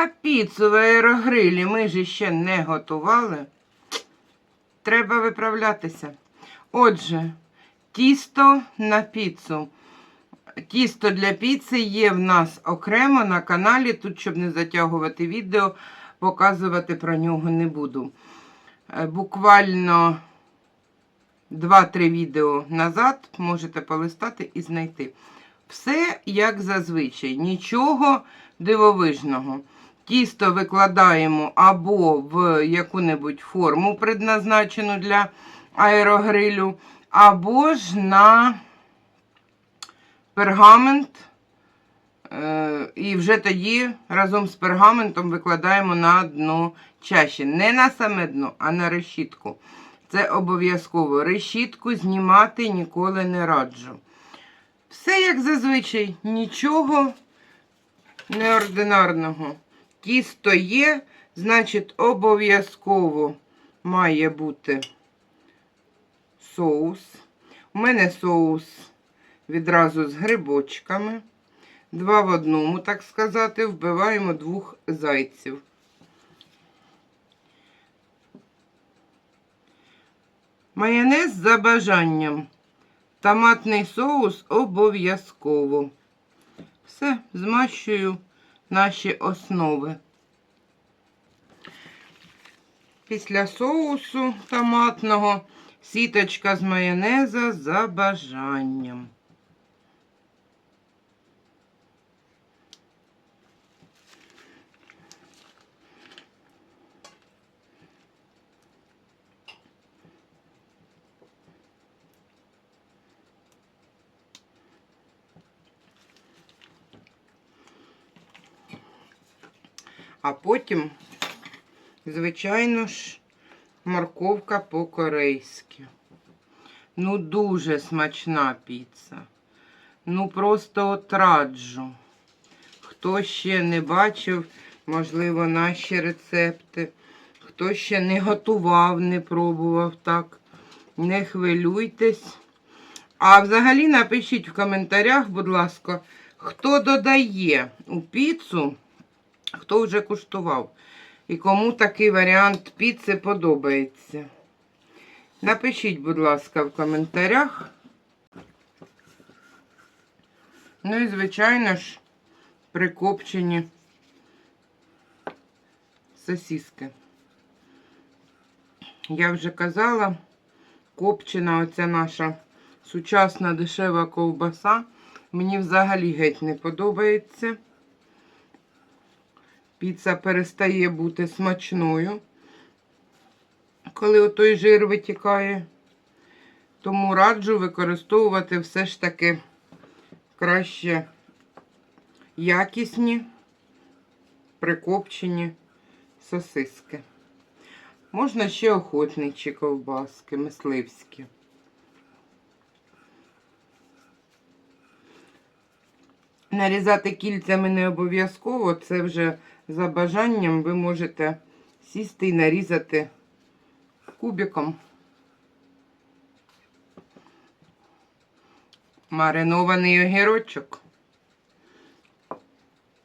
А піцу в аерогрилі ми ж ще не готували. Треба виправлятися. Отже, тісто на піцу. Тісто для піци є в нас окремо на каналі. Тут, щоб не затягувати відео, показувати про нього не буду. Е, Буквально 2-3 відео назад можете полистати і знайти. Все як зазвичай, нічого дивовижного. Тісто викладаємо або в яку-небудь форму, предназначену для аерогрилю, або ж на пергамент. Е, І вже тоді разом з пергаментом викладаємо на дно чаші. Не на саме дно, а на решітку. Це обов'язково. Решітку знімати ніколи не раджу. Все як зазвичай, нічого неординарного. Тісто є, значить, обов'язково має бути соус. У мене соус відразу з грибочками. Два в одному, так сказати, вбиваємо двох зайців. Майонез за бажанням. Томатний соус обов'язково. Все, змащую наші основи. Після соусу томатного сіточка з майонеза за бажанням. А потім, звичайно ж, морковка по-корейськи. Ну, дуже смачна піца. Ну, просто от раджу. Хто ще не бачив, можливо, наші рецепти. Хто ще не готував, не пробував так. Не хвилюйтесь. А взагалі напишіть в коментарях, будь ласка, хто додає у піцу хто вже куштував і кому такий варіант піци подобається. Напишіть, будь ласка, в коментарях. Ну і, звичайно ж, прикопчені сосиски. Я вже казала, копчена оця наша сучасна дешева ковбаса. Мені взагалі геть не подобається. Піца перестає бути смачною, коли отой жир витікає. Тому раджу використовувати все ж таки краще якісні, прикопчені сосиски. Можна ще охотничі ковбаски, мисливські. Нарізати кільцями не обов'язково, це вже за бажанням ви можете сісти і нарізати кубиком. Маринований огірочок.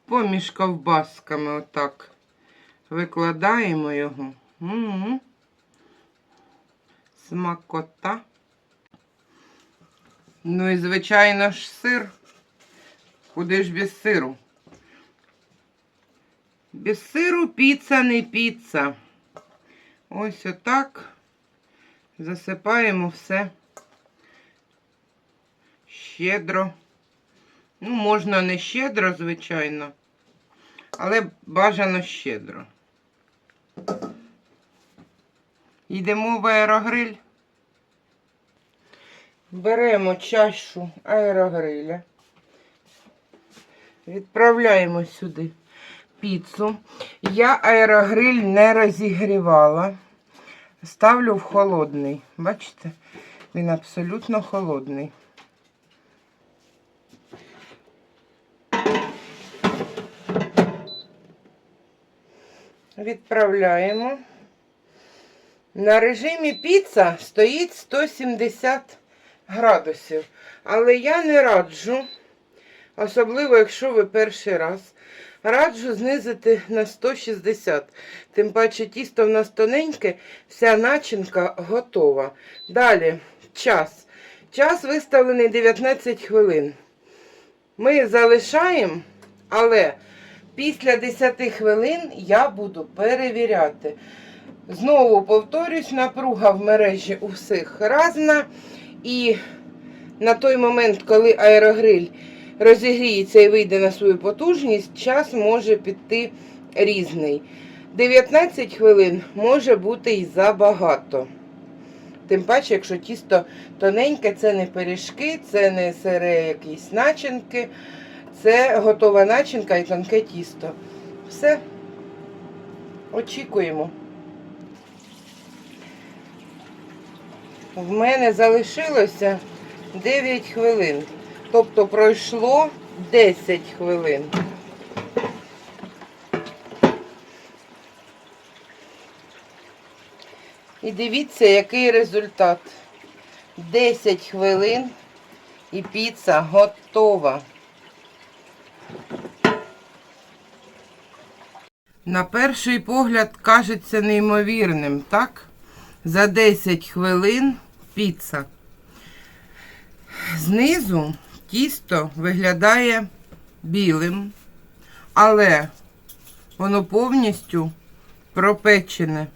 Поміж ковбасками отак викладаємо його. М. Смакота. Ну і, звичайно ж, сир. Куди ж без сиру? Без сиру піца не піца. Ось отак засипаємо все щедро. Ну, можна не щедро, звичайно, але бажано щедро. Йдемо в аерогриль. Беремо чашу аерогриля. Відправляємо сюди піцу. Я аерогриль не розігрівала. Ставлю в холодний. Бачите? Він абсолютно холодний. Відправляємо. На режимі піца стоїть 170 градусів. Але я не раджу, особливо, якщо ви перший раз раджу знизити на 160. Тим паче тісто в нас тоненьке, вся начинка готова. Далі час. Час виставлений 19 хвилин. Ми залишаємо, але після 10 хвилин я буду перевіряти. Знову повторюсь, напруга в мережі у всіх разна. І на той момент, коли аерогриль розігріється і вийде на свою потужність, час може піти різний. 19 хвилин може бути і забагато. Тим паче, якщо тісто тоненьке, це не пиріжки, це не сире якісь начинки, це готова начинка і тонке тісто. Все. Очікуємо. В мене залишилося 9 хвилин. Тобто пройшло 10 хвилин. І дивіться, який результат. 10 хвилин і піца готова. На перший погляд кажеться неймовірним, так? За 10 хвилин піца. Знизу тісто виглядає білим, але воно повністю пропечене.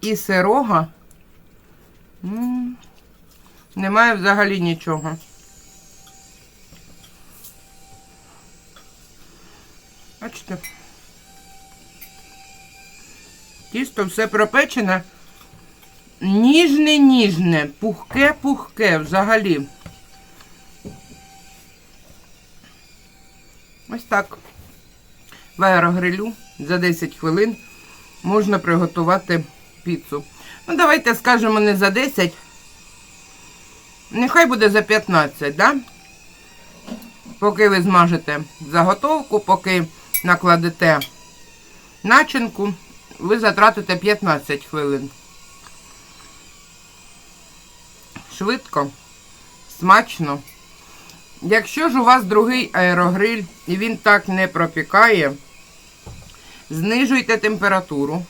І сирога немає взагалі нічого. Бачите? Тісто все пропечене. Ніжне, ніжне, пухке, пухке взагалі. Ось так. В аерогрилю за 10 хвилин можна приготувати піцу. Ну, давайте скажемо не за 10. Нехай буде за 15, да? Поки ви змажете заготовку, поки накладете начинку, ви затратите 15 хвилин. Швидко, смачно. Якщо ж у вас другий аерогриль і він так не пропікає, знижуйте температуру.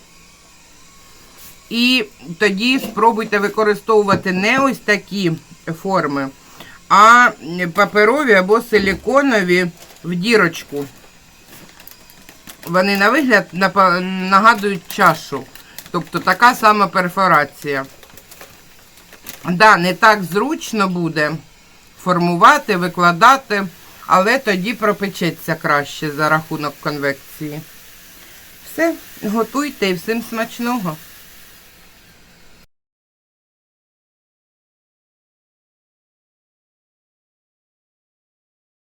І тоді спробуйте використовувати не ось такі форми, а паперові або силіконові в дірочку. Вони на вигляд нагадують чашу. Тобто така сама перфорація. Да, не так зручно буде формувати, викладати, але тоді пропечеться краще за рахунок конвекції. Все, готуйте і всім смачного.